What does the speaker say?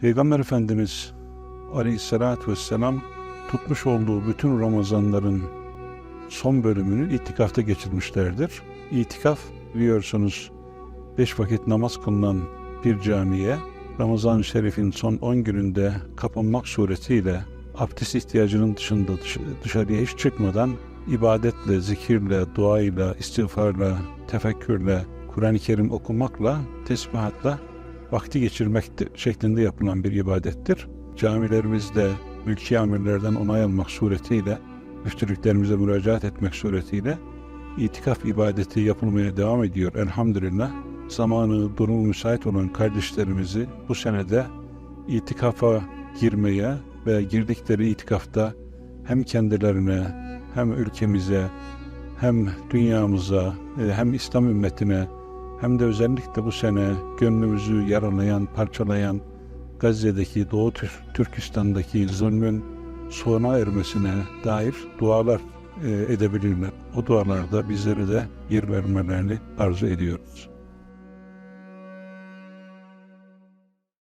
Peygamber Efendimiz Aleyhisselatü Vesselam tutmuş olduğu bütün Ramazanların son bölümünü itikafta geçirmişlerdir. İtikaf biliyorsunuz beş vakit namaz kılınan bir camiye Ramazan-ı Şerif'in son 10 gününde kapanmak suretiyle abdest ihtiyacının dışında dış- dışarıya hiç çıkmadan ibadetle, zikirle, duayla, istiğfarla, tefekkürle, Kur'an-ı Kerim okumakla, tesbihatla vakti geçirmek de- şeklinde yapılan bir ibadettir. Camilerimizde mülki amirlerden onay almak suretiyle, müftülüklerimize müracaat etmek suretiyle itikaf ibadeti yapılmaya devam ediyor elhamdülillah. Zamanı, durumu müsait olan kardeşlerimizi bu senede itikafa girmeye ve girdikleri itikafta hem kendilerine hem ülkemize hem dünyamıza e, hem İslam ümmetine hem de özellikle bu sene gönlümüzü yaralayan, parçalayan Gazze'deki Doğu Tür- Türkistan'daki zulmün sona ermesine dair dualar e, edebilirler. O dualarda bizlere de yer vermelerini arzu ediyoruz.